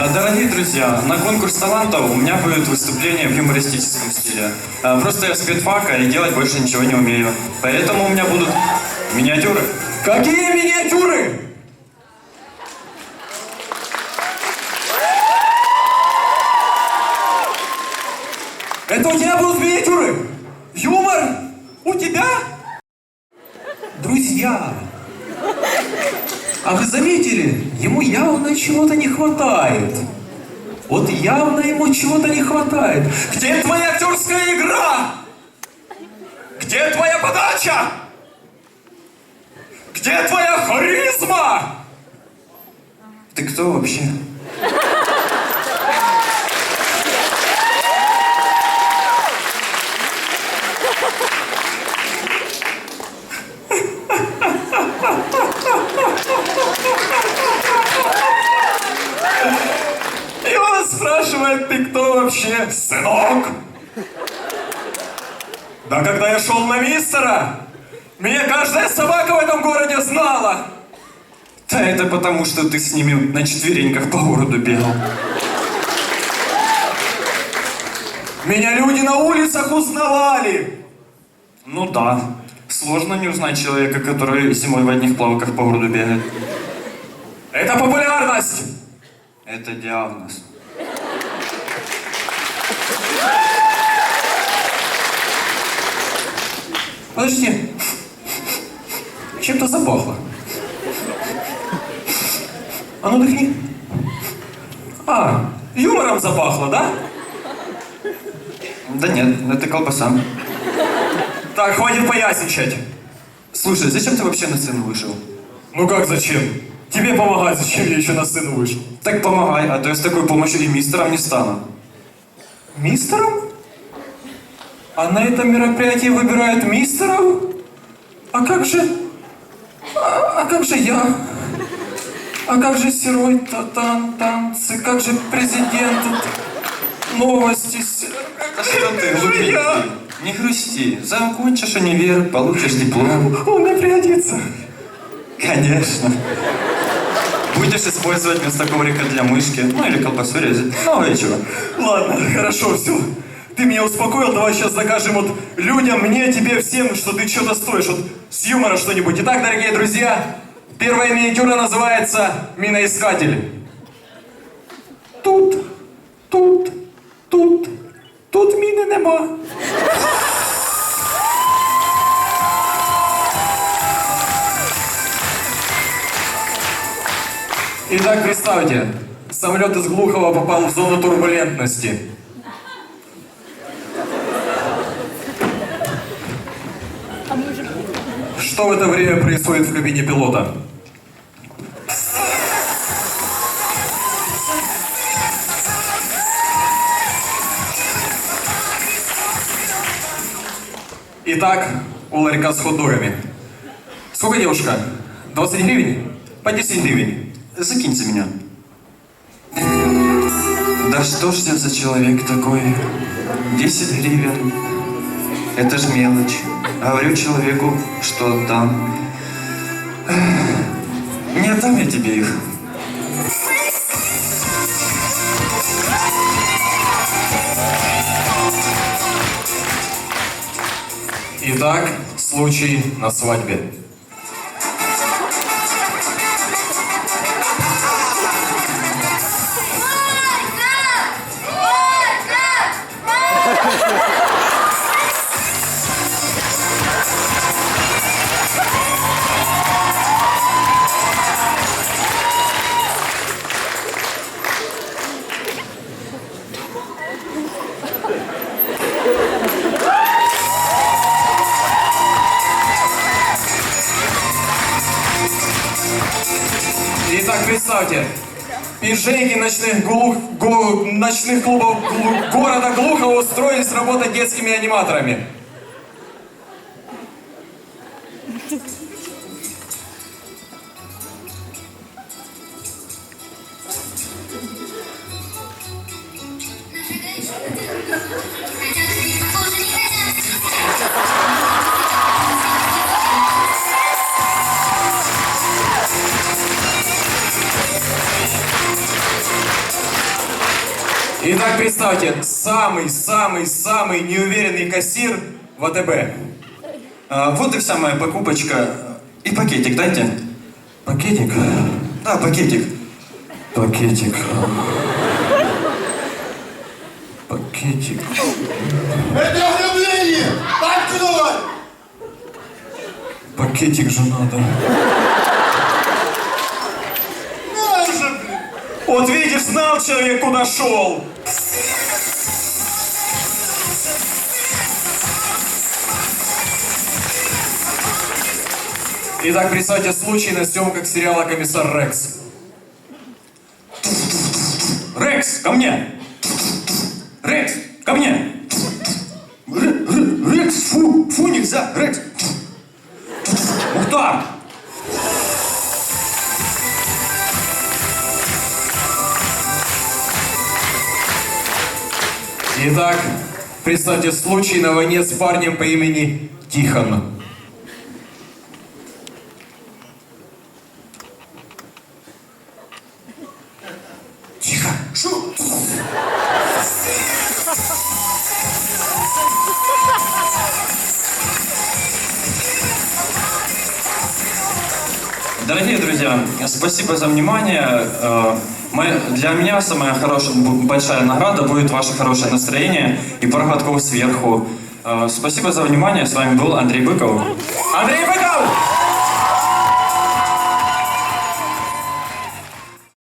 А, Дорогие друзья, на конкурс талантов у меня будет выступление в юмористическом стиле. А, Просто я спецфака и делать больше ничего не умею. Поэтому у меня будут миниатюры. Какие миниатюры? Это у тебя будут миниатюры? Юмор? У тебя? Друзья, а вы заметили, ему явно чего-то не хватает. Вот явно ему чего-то не хватает. Где твоя актерская игра? Где твоя подача? Где твоя харизма? Ты кто вообще? И он спрашивает, ты кто вообще, сынок? Да когда я шел на мистера, меня каждая собака в этом городе знала. Да это потому, что ты с ними на четвереньках по городу бегал. Меня люди на улицах узнавали. Ну да, сложно не узнать человека, который зимой в одних плавках по городу бегает. Это популярность. Это диагноз. Подожди. Чем-то запахло. А ну дыхни. А, юмором запахло, да? Да нет, это колбаса. Так, хватит поясничать. Слушай, зачем ты вообще на сцену вышел? Ну как зачем? Тебе помогать, зачем я еще на сцену вышел? Так помогай, а то я с такой помощью и мистером не стану. Мистером? А на этом мероприятии выбирают мистеров? А как же... А, а как же я? А как же Серой Татан танцы? Как же президент? Новости... Да что ты, же я? глупенький? Не грусти. Закончишь универ, получишь диплом. Он мне пригодится. Конечно. Будешь использовать вместо коврика для мышки, ну или колбасу резать. Ну и чего. Ладно, хорошо, все. Ты меня успокоил, давай сейчас закажем вот людям, мне, тебе, всем, что ты что-то стоишь. Вот с юмора что-нибудь. Итак, дорогие друзья, первая миниатюра называется «Миноискатель». Тут, тут, тут, тут міни нема. Итак, представьте, самолет из Глухова попал в зону турбулентности. Что в это время происходит в кабине пилота? Итак, у ларька с хот-догами. Сколько, девушка? 20 гривен? По 10 гривен. Закинь за меня. Да что ж я за человек такой? 10 гривен. Это ж мелочь. Говорю человеку, что. Эх, Не отдам я тебе их. Итак, случай на свадьбе. Итак, представьте, пижейки ночных, глух, го- ночных клубов Глу- города Глухова устроились работать детскими аниматорами. Итак, представьте, самый-самый-самый неуверенный кассир ВТБ. А, вот и вся моя покупочка. И пакетик дайте. Пакетик? Да, пакетик. Пакетик. Пакетик. Это ограбление! Давай! Пакетик же надо. Вот видишь, знал человек, куда шел. Итак, представьте случай на съемках сериала «Комиссар Рекс». Рекс, ко мне! Рекс, ко мне! Рекс, фу, фу, нельзя, Рекс! Мухтар! Итак, представьте случай на войне с парнем по имени Тихон. Тихо! Шо? Дорогие друзья, спасибо за внимание. Мы- Для меня самая хорошая, большая награда будет ваше хорошее настроение и глотков сверху. Э, Спасибо за внимание. С вами был Андрей Быков. Андрей Быков!